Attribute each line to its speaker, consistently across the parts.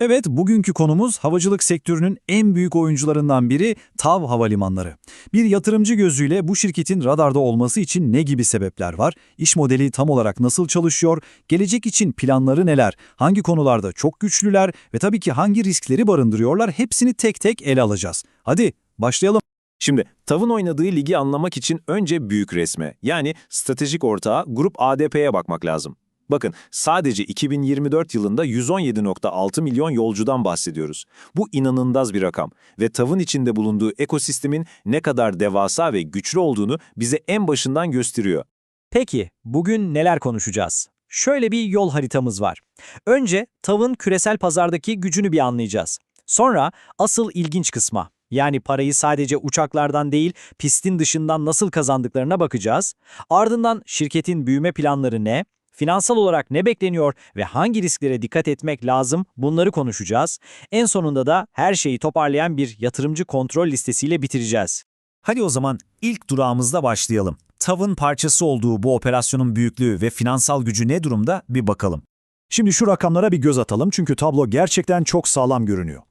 Speaker 1: Evet, bugünkü konumuz havacılık sektörünün en büyük oyuncularından biri TAV Havalimanları. Bir yatırımcı gözüyle bu şirketin radarda olması için ne gibi sebepler var? İş modeli tam olarak nasıl çalışıyor? Gelecek için planları neler? Hangi konularda çok güçlüler ve tabii ki hangi riskleri barındırıyorlar? Hepsini tek tek ele alacağız. Hadi başlayalım.
Speaker 2: Şimdi TAV'ın oynadığı ligi anlamak için önce büyük resme yani stratejik ortağı Grup ADP'ye bakmak lazım. Bakın sadece 2024 yılında 117.6 milyon yolcudan bahsediyoruz. Bu inanılmaz bir rakam ve TAV'ın içinde bulunduğu ekosistemin ne kadar devasa ve güçlü olduğunu bize en başından gösteriyor.
Speaker 3: Peki, bugün neler konuşacağız? Şöyle bir yol haritamız var. Önce TAV'ın küresel pazardaki gücünü bir anlayacağız. Sonra asıl ilginç kısma, yani parayı sadece uçaklardan değil, pistin dışından nasıl kazandıklarına bakacağız. Ardından şirketin büyüme planları ne, finansal olarak ne bekleniyor ve hangi risklere dikkat etmek lazım bunları konuşacağız. En sonunda da her şeyi toparlayan bir yatırımcı kontrol listesiyle bitireceğiz.
Speaker 1: Hadi o zaman ilk durağımızda başlayalım. TAV'ın parçası olduğu bu operasyonun büyüklüğü ve finansal gücü ne durumda bir bakalım. Şimdi şu rakamlara bir göz atalım çünkü tablo gerçekten çok sağlam görünüyor.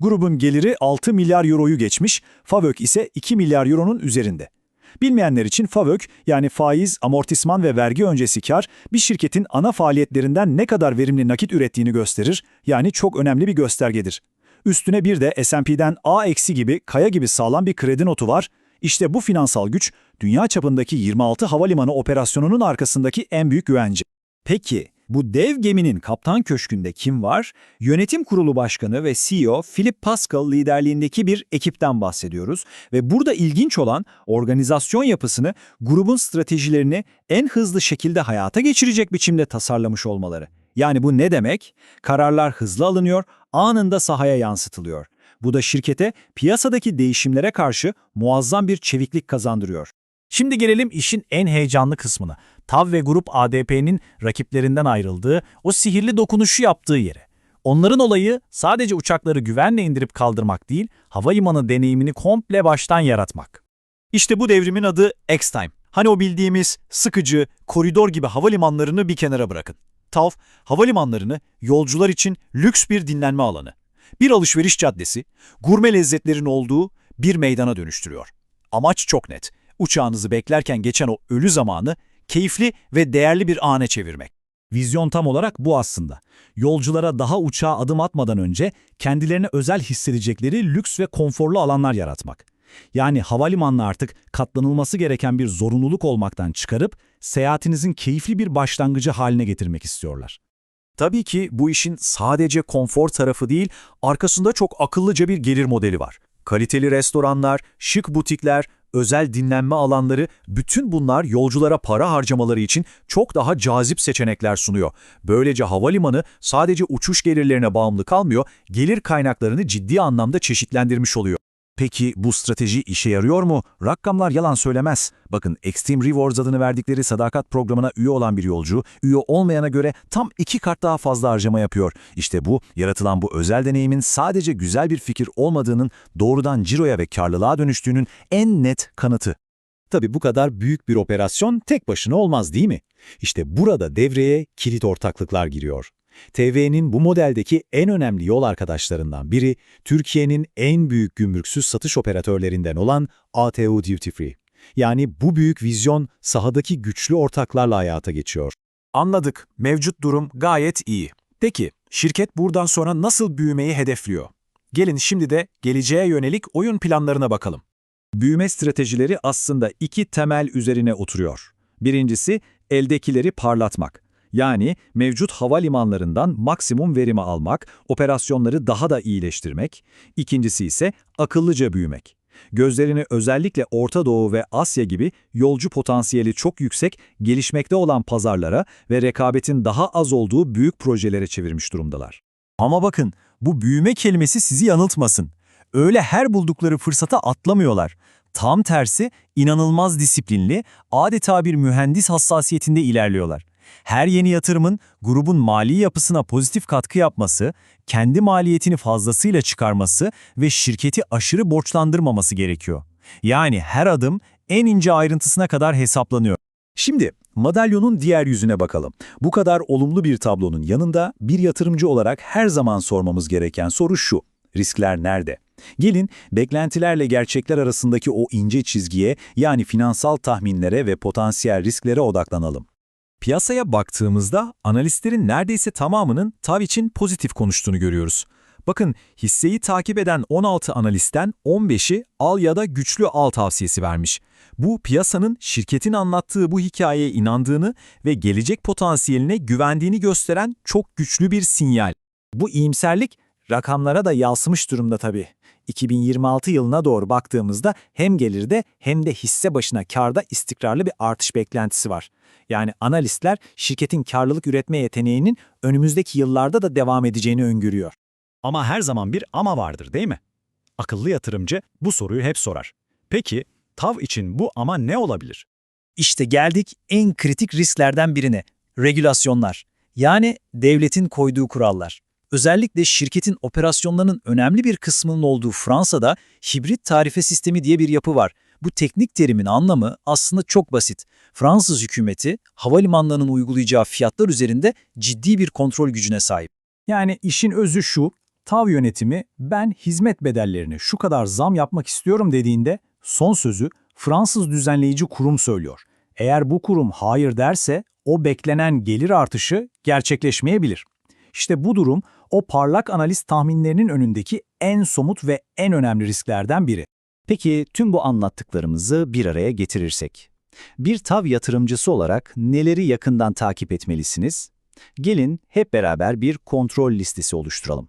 Speaker 1: Grubun geliri 6 milyar euroyu geçmiş, FAVÖK ise 2 milyar euronun üzerinde. Bilmeyenler için FAVÖK yani faiz, amortisman ve vergi öncesi kar bir şirketin ana faaliyetlerinden ne kadar verimli nakit ürettiğini gösterir, yani çok önemli bir göstergedir. Üstüne bir de S&P'den A gibi kaya gibi sağlam bir kredi notu var. İşte bu finansal güç dünya çapındaki 26 havalimanı operasyonunun arkasındaki en büyük güvence. Peki bu dev geminin kaptan köşkünde kim var? Yönetim kurulu başkanı ve CEO Philip Pascal liderliğindeki bir ekipten bahsediyoruz ve burada ilginç olan organizasyon yapısını grubun stratejilerini en hızlı şekilde hayata geçirecek biçimde tasarlamış olmaları. Yani bu ne demek? Kararlar hızlı alınıyor, anında sahaya yansıtılıyor. Bu da şirkete piyasadaki değişimlere karşı muazzam bir çeviklik kazandırıyor. Şimdi gelelim işin en heyecanlı kısmına. TAV ve Grup ADP'nin rakiplerinden ayrıldığı, o sihirli dokunuşu yaptığı yere. Onların olayı sadece uçakları güvenle indirip kaldırmak değil, havalimanı deneyimini komple baştan yaratmak. İşte bu devrimin adı X-Time. Hani o bildiğimiz sıkıcı, koridor gibi havalimanlarını bir kenara bırakın. TAV, havalimanlarını yolcular için lüks bir dinlenme alanı, bir alışveriş caddesi, gurme lezzetlerin olduğu bir meydana dönüştürüyor. Amaç çok net. Uçağınızı beklerken geçen o ölü zamanı keyifli ve değerli bir ane çevirmek. Vizyon tam olarak bu aslında. Yolculara daha uçağa adım atmadan önce kendilerine özel hissedecekleri lüks ve konforlu alanlar yaratmak. Yani havalimanına artık katlanılması gereken bir zorunluluk olmaktan çıkarıp seyahatinizin keyifli bir başlangıcı haline getirmek istiyorlar. Tabii ki bu işin sadece konfor tarafı değil, arkasında çok akıllıca bir gelir modeli var. Kaliteli restoranlar, şık butikler, özel dinlenme alanları, bütün bunlar yolculara para harcamaları için çok daha cazip seçenekler sunuyor. Böylece havalimanı sadece uçuş gelirlerine bağımlı kalmıyor, gelir kaynaklarını ciddi anlamda çeşitlendirmiş oluyor. Peki bu strateji işe yarıyor mu? Rakamlar yalan söylemez. Bakın Extreme Rewards adını verdikleri sadakat programına üye olan bir yolcu, üye olmayana göre tam iki kat daha fazla harcama yapıyor. İşte bu, yaratılan bu özel deneyimin sadece güzel bir fikir olmadığının doğrudan ciroya ve karlılığa dönüştüğünün en net kanıtı. Tabii bu kadar büyük bir operasyon tek başına olmaz değil mi? İşte burada devreye kilit ortaklıklar giriyor. TV'nin bu modeldeki en önemli yol arkadaşlarından biri, Türkiye'nin en büyük gümrüksüz satış operatörlerinden olan ATU Duty Free. Yani bu büyük vizyon sahadaki güçlü ortaklarla hayata geçiyor. Anladık, mevcut durum gayet iyi. Peki, şirket buradan sonra nasıl büyümeyi hedefliyor? Gelin şimdi de geleceğe yönelik oyun planlarına bakalım. Büyüme stratejileri aslında iki temel üzerine oturuyor. Birincisi, eldekileri parlatmak. Yani mevcut havalimanlarından maksimum verimi almak, operasyonları daha da iyileştirmek. İkincisi ise akıllıca büyümek. Gözlerini özellikle Orta Doğu ve Asya gibi yolcu potansiyeli çok yüksek, gelişmekte olan pazarlara ve rekabetin daha az olduğu büyük projelere çevirmiş durumdalar. Ama bakın, bu büyüme kelimesi sizi yanıltmasın. Öyle her buldukları fırsata atlamıyorlar. Tam tersi inanılmaz disiplinli, adeta bir mühendis hassasiyetinde ilerliyorlar. Her yeni yatırımın grubun mali yapısına pozitif katkı yapması, kendi maliyetini fazlasıyla çıkarması ve şirketi aşırı borçlandırmaması gerekiyor. Yani her adım en ince ayrıntısına kadar hesaplanıyor. Şimdi madalyonun diğer yüzüne bakalım. Bu kadar olumlu bir tablonun yanında bir yatırımcı olarak her zaman sormamız gereken soru şu. Riskler nerede? Gelin beklentilerle gerçekler arasındaki o ince çizgiye yani finansal tahminlere ve potansiyel risklere odaklanalım.
Speaker 4: Piyasaya baktığımızda analistlerin neredeyse tamamının TAV için pozitif konuştuğunu görüyoruz. Bakın hisseyi takip eden 16 analistten 15'i al ya da güçlü al tavsiyesi vermiş. Bu piyasanın şirketin anlattığı bu hikayeye inandığını ve gelecek potansiyeline güvendiğini gösteren çok güçlü bir sinyal.
Speaker 3: Bu iyimserlik rakamlara da yansımış durumda tabii. 2026 yılına doğru baktığımızda hem gelirde hem de hisse başına karda istikrarlı bir artış beklentisi var. Yani analistler şirketin karlılık üretme yeteneğinin önümüzdeki yıllarda da devam edeceğini öngörüyor.
Speaker 1: Ama her zaman bir ama vardır değil mi? Akıllı yatırımcı bu soruyu hep sorar. Peki TAV için bu ama ne olabilir?
Speaker 3: İşte geldik en kritik risklerden birine. Regülasyonlar. Yani devletin koyduğu kurallar. Özellikle şirketin operasyonlarının önemli bir kısmının olduğu Fransa'da hibrit tarife sistemi diye bir yapı var. Bu teknik terimin anlamı aslında çok basit. Fransız hükümeti havalimanlarının uygulayacağı fiyatlar üzerinde ciddi bir kontrol gücüne sahip.
Speaker 1: Yani işin özü şu, TAV yönetimi ben hizmet bedellerini şu kadar zam yapmak istiyorum dediğinde son sözü Fransız düzenleyici kurum söylüyor. Eğer bu kurum hayır derse o beklenen gelir artışı gerçekleşmeyebilir. İşte bu durum o parlak analiz tahminlerinin önündeki en somut ve en önemli risklerden biri.
Speaker 5: Peki tüm bu anlattıklarımızı bir araya getirirsek, bir TAV yatırımcısı olarak neleri yakından takip etmelisiniz? Gelin hep beraber bir kontrol listesi oluşturalım.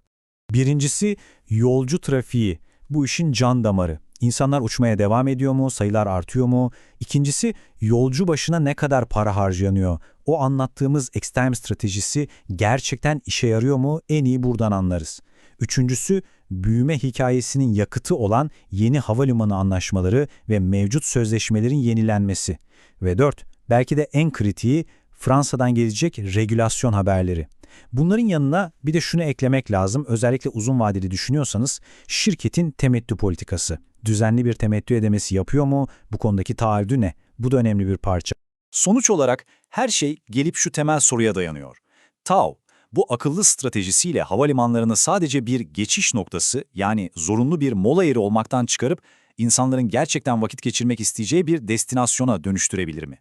Speaker 1: Birincisi yolcu trafiği. Bu işin can damarı. İnsanlar uçmaya devam ediyor mu? Sayılar artıyor mu? İkincisi yolcu başına ne kadar para harcanıyor? O anlattığımız X-Time stratejisi gerçekten işe yarıyor mu? En iyi buradan anlarız. Üçüncüsü büyüme hikayesinin yakıtı olan yeni havalimanı anlaşmaları ve mevcut sözleşmelerin yenilenmesi. Ve dört, belki de en kritiği Fransa'dan gelecek regülasyon haberleri. Bunların yanına bir de şunu eklemek lazım. Özellikle uzun vadeli düşünüyorsanız şirketin temettü politikası. Düzenli bir temettü ödemesi yapıyor mu? Bu konudaki taahhüdü ne? Bu da önemli bir parça.
Speaker 6: Sonuç olarak her şey gelip şu temel soruya dayanıyor. TAV, bu akıllı stratejisiyle havalimanlarını sadece bir geçiş noktası yani zorunlu bir mola yeri olmaktan çıkarıp insanların gerçekten vakit geçirmek isteyeceği bir destinasyona dönüştürebilir mi?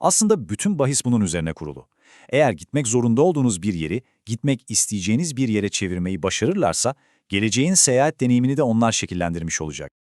Speaker 6: Aslında bütün bahis bunun üzerine kurulu. Eğer gitmek zorunda olduğunuz bir yeri, gitmek isteyeceğiniz bir yere çevirmeyi başarırlarsa, geleceğin seyahat deneyimini de onlar şekillendirmiş olacak.